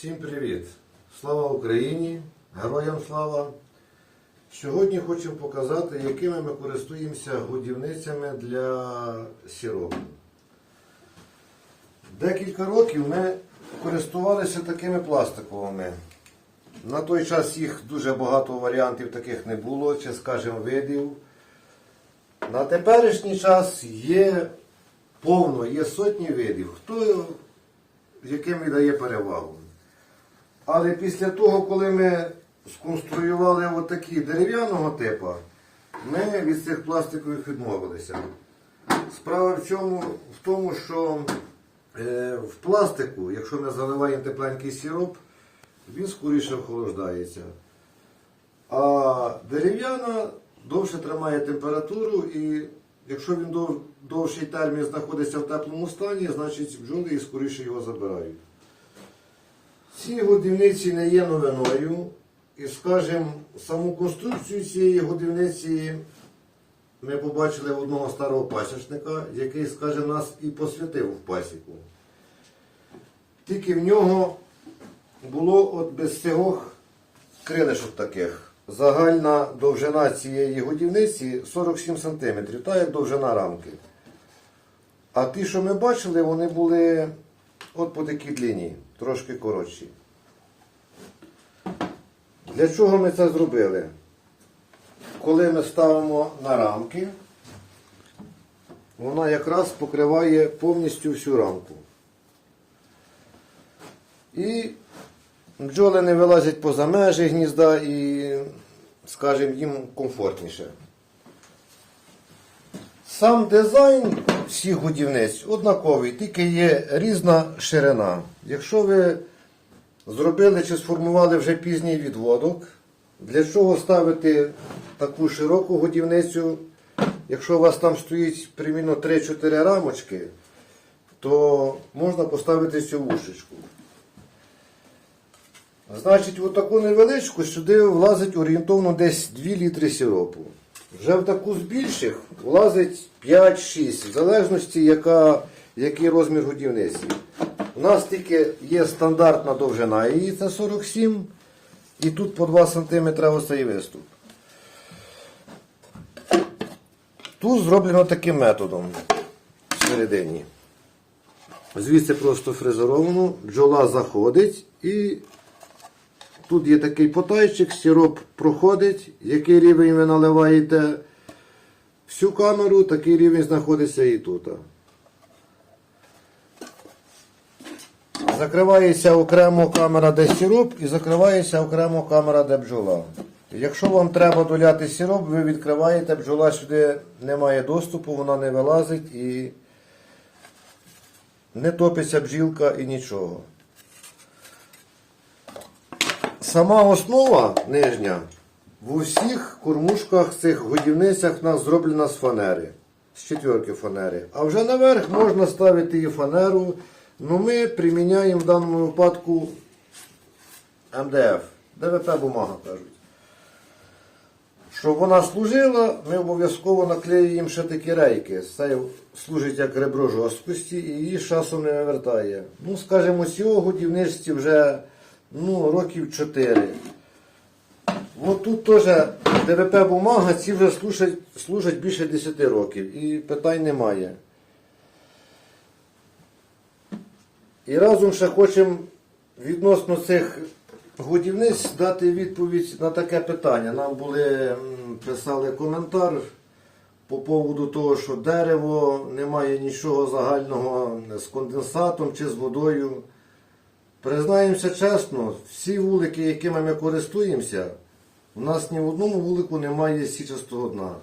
Всім привіт! Слава Україні! Героям слава! Сьогодні хочемо показати, якими ми користуємося годівницями для сіропу. Декілька років ми користувалися такими пластиковими. На той час їх дуже багато варіантів таких не було, чи, скажімо, видів. На теперішній час є повно, є сотні видів, хто яким віддає перевагу. Але після того, коли ми сконструювали отакі дерев'яного типу, ми від цих пластикових відмовилися. Справа в чому в тому, що е, в пластику, якщо ми заливаємо тепленький сироп, він скоріше охолоджується. А дерев'яна довше тримає температуру і якщо він дов, довший термін знаходиться в теплому стані, значить бджоли і скоріше його забирають. Ці годівниці не є новиною. І, скажімо, саму конструкцію цієї годівниці ми побачили в одного старого пасічника, який, скажімо, нас і посвятив в пасіку. Тільки в нього було от без цього крилишок таких. Загальна довжина цієї годівниці 47 см, та як довжина рамки. А ті, що ми бачили, вони були от по такій длині, трошки коротші. Для чого ми це зробили? Коли ми ставимо на рамки, вона якраз покриває повністю всю рамку. І бджоли не вилазять поза межі гнізда і, скажімо, їм комфортніше. Сам дизайн всіх годівниць однаковий, тільки є різна ширина. Якщо ви зробили чи сформували вже пізній відводок, для чого ставити таку широку годівницю? Якщо у вас там стоїть примірно 3-4 рамочки, то можна поставити цю вушечку. Значить, в таку невеличку сюди влазить орієнтовно десь 2 літри сиропу. Вже в таку з більших влазить 5-6, в залежності, яка, який розмір годівниці. У нас тільки є стандартна довжина її, це 47, і тут по 2 см оцей виступ. Тут зроблено таким методом всередині. Звідси просто фрезеровано, бджола заходить і тут є такий потайчик, сироп проходить, який рівень ви наливаєте всю камеру, такий рівень знаходиться і тут. Закривається окремо камера, де сироп, і закривається окремо камера, де бджола. Якщо вам треба доляти сироп, ви відкриваєте, бджола сюди не має доступу, вона не вилазить і не топиться бджілка і нічого. Сама основа нижня в усіх кормушках цих годівницях в нас зроблена з фанери, з четверки фанери. А вже наверх можна ставити і фанеру. Ну ми приміняємо в даному випадку МДФ, ДВП бумага кажуть. Щоб вона служила, ми обов'язково наклеюємо ще такі рейки. Це служить як ребро жорсткості і її часом не вивертає. Ну, скажімо, цього годівничці вже ну, років 4. От тут теж ДВП бумага, ці вже служать, служать більше 10 років і питань немає. І разом ще хочемо відносно цих годівниць дати відповідь на таке питання. Нам були писали коментар по поводу того, що дерево не має нічого загального з конденсатом чи з водою. Признаємося чесно, всі вулики, якими ми користуємося, у нас ні в одному вулику немає січастого дна.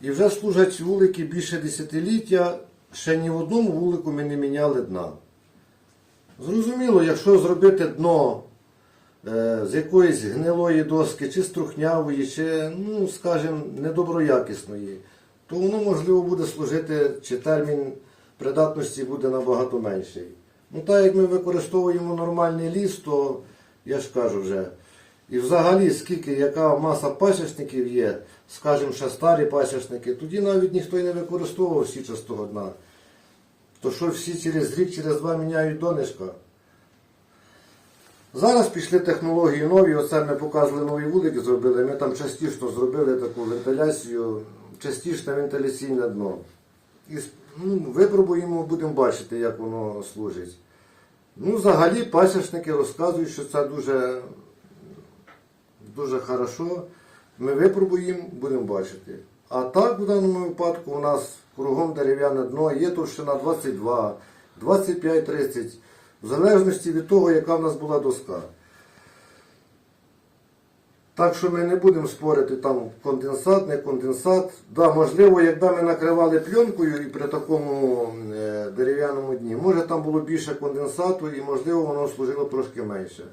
І вже служать вулики більше десятиліття, ще ні в одному вулику ми не міняли дна. Зрозуміло, якщо зробити дно е, з якоїсь гнилої доски, чи струхнявої, чи, ну, скажімо, недоброякісної, то воно можливо буде служити, чи термін придатності буде набагато менший. Ну, так як ми використовуємо нормальний ліс, то я ж кажу вже. І взагалі, скільки, яка маса пасічників є, скажімо, ще старі пасічники, тоді навіть ніхто й не використовував січастого дна. То що всі через рік, через два міняють донишка. Зараз пішли технології нові, оце ми показували нові вулики, зробили. Ми там частіше зробили таку вентиляцію, частіше вентиляційне дно. Ну, випробуємо, будемо бачити, як воно служить. Ну, взагалі, пасічники розказують, що це дуже, дуже хорошо. Ми випробуємо, будемо бачити. А так, в даному випадку, у нас кругом дерев'яне дно, є товщина 22, 25-30, в залежності від того, яка в нас була доска. Так що ми не будемо спорити там конденсат, не конденсат. Да, можливо, якби ми накривали пленкою і при такому е, дерев'яному дні, може там було більше конденсату і можливо воно служило трошки менше.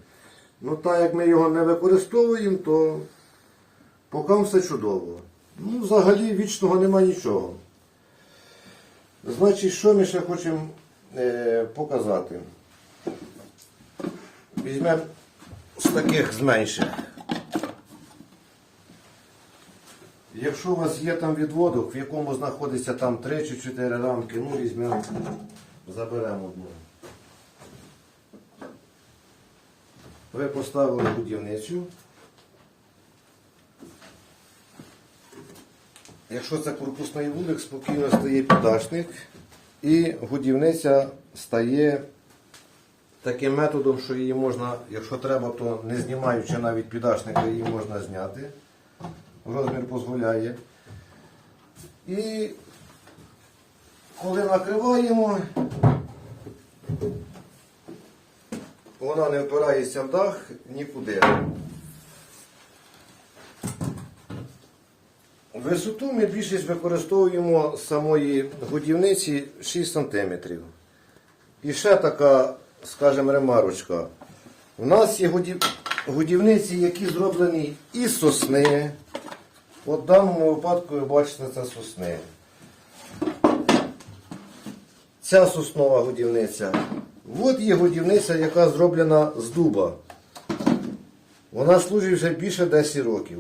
Ну так як ми його не використовуємо, то поки все чудово. Ну, взагалі вічного нема нічого. Значить, що ми ще хочемо е, показати? Візьмемо з таких зменших. Якщо у вас є там відводок, в якому знаходиться там 3 чи 4 рамки, ну візьмемо, заберемо одну. Ви поставили будівницю. Якщо це корпусний вулик, спокійно стає піддашник і годівниця стає таким методом, що її можна, якщо треба, то не знімаючи навіть піддашника, її можна зняти. Розмір дозволяє. І коли накриваємо, вона не впирається в дах нікуди. Висоту ми більшість використовуємо з самої годівниці 6 см. І ще така, скажімо, ремарочка. У нас є годівниці, які зроблені із сосни. От в даному випадку ви бачите це сосни. Ця соснова годівниця. От є годівниця, яка зроблена з дуба. Вона служить вже більше 10 років.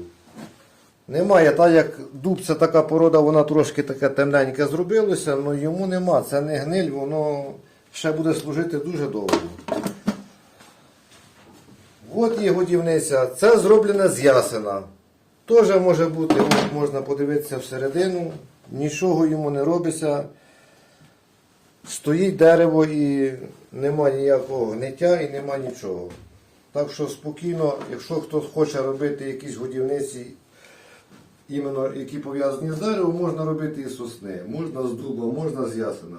Немає, так як дуб це така порода, вона трошки таке темненьке зробилося, але йому нема. Це не гниль, воно ще буде служити дуже довго. От є годівниця. Це зроблене з ясена. Теж може бути, от можна подивитися всередину, нічого йому не робиться. Стоїть дерево і нема ніякого гниття і нема нічого. Так що спокійно, якщо хтось хоче робити якісь годівниці, іменно які пов'язані з деревом, можна робити і з сосни, можна з дуба, можна з ясена.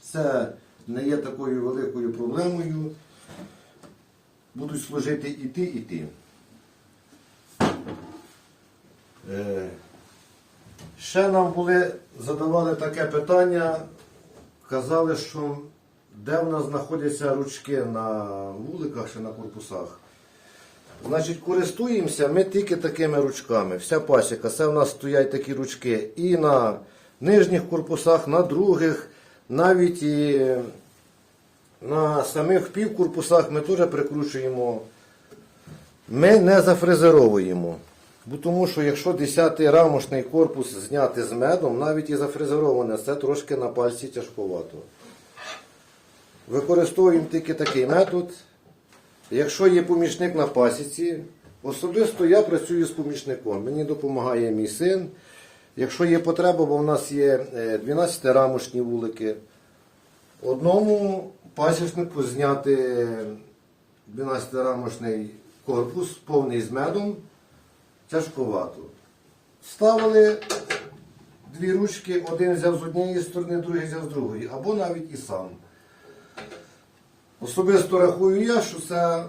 Це не є такою великою проблемою. Будуть служити і ті, і ті. Е, Ще нам були, задавали таке питання, казали, що де в нас знаходяться ручки на вуликах чи на корпусах. Значить, користуємося ми тільки такими ручками. Вся пасіка, це в нас стоять такі ручки і на нижніх корпусах, на других, навіть і на самих півкорпусах ми теж прикручуємо. Ми не зафрезеровуємо. Бо тому що якщо 10-й рамошний корпус зняти з медом, навіть і зафрезероване, це трошки на пальці тяжковато. Використовуємо тільки такий метод. Якщо є помічник на пасіці, особисто я працюю з помічником. Мені допомагає мій син. Якщо є потреба, бо в нас є 12-рамошні вулики, одному пасічнику зняти 12-рамошний корпус повний з медом тяжковато. Ставили дві ручки, один взяв з однієї сторони, другий взяв з другої, або навіть і сам. Особисто рахую я, що це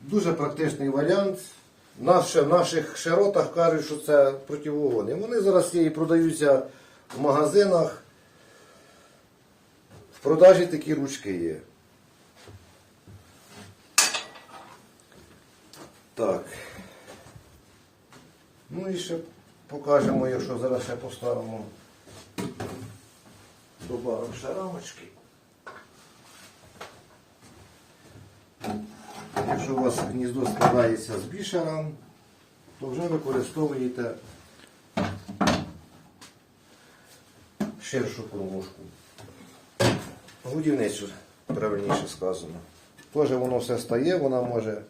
дуже практичний варіант. Нас в наших широтах кажуть, що це противогони. Вони зараз є і продаються в магазинах. В продажі такі ручки є. Так. Ну і ще покажемо, якщо зараз ще поставимо. Добавимо ще рамочки. Якщо у вас гніздо складається з більше то вже використовуєте ширшу кормушку. Годівницю, правильніше сказано. теж воно все стає, вона може.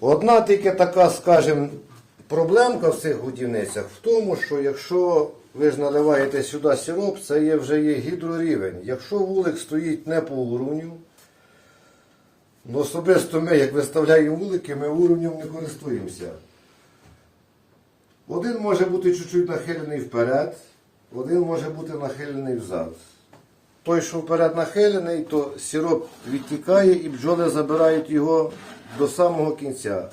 Одна тільки така, скажімо, проблемка в цих годівницях в тому, що якщо ви ж наливаєте сюди сироп, це є, вже є гідрорівень. Якщо вулик стоїть не по уровню, ну особисто ми, як виставляємо вулики, ми уровнем не користуємося. Один може бути чуть-чуть нахилений вперед, один може бути нахилений взад. Той, що вперед нахилений, то сироп відтікає і бджоли забирають його до самого кінця.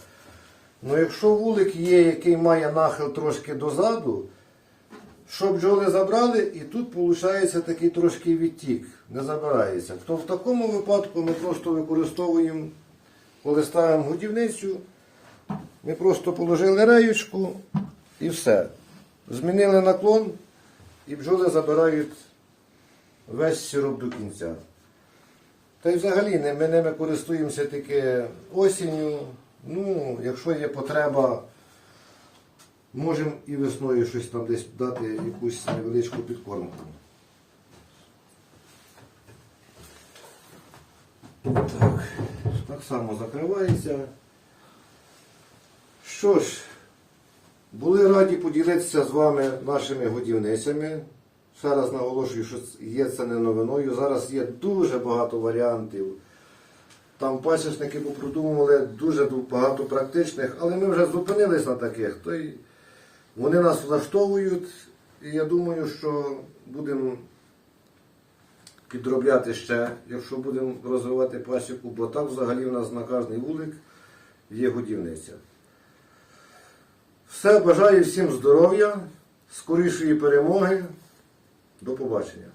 Ну якщо вулик є, який має нахил трошки дозаду, що бджоли забрали, і тут виходить такий трошки відтік, не забирається. То в такому випадку ми просто використовуємо, коли ставимо годівницю, ми просто положили реючку і все. Змінили наклон і бджоли забирають весь сироп до кінця. Та й взагалі ми ними користуємося тільки осінню. Ну, якщо є потреба, можемо і весною щось там десь дати якусь невеличку підкормку. Так, так само закривається. Що ж, були раді поділитися з вами нашими годівницями. Ще раз наголошую, що є це не новиною. Зараз є дуже багато варіантів. Там пасічники попродумували дуже багато практичних, але ми вже зупинились на таких. То й вони нас влаштовують, і я думаю, що будемо підробляти ще, якщо будемо розвивати пасіку, бо так взагалі у нас на кожний вулик є годівниця. Все, бажаю всім здоров'я, скорішої перемоги. До побачення.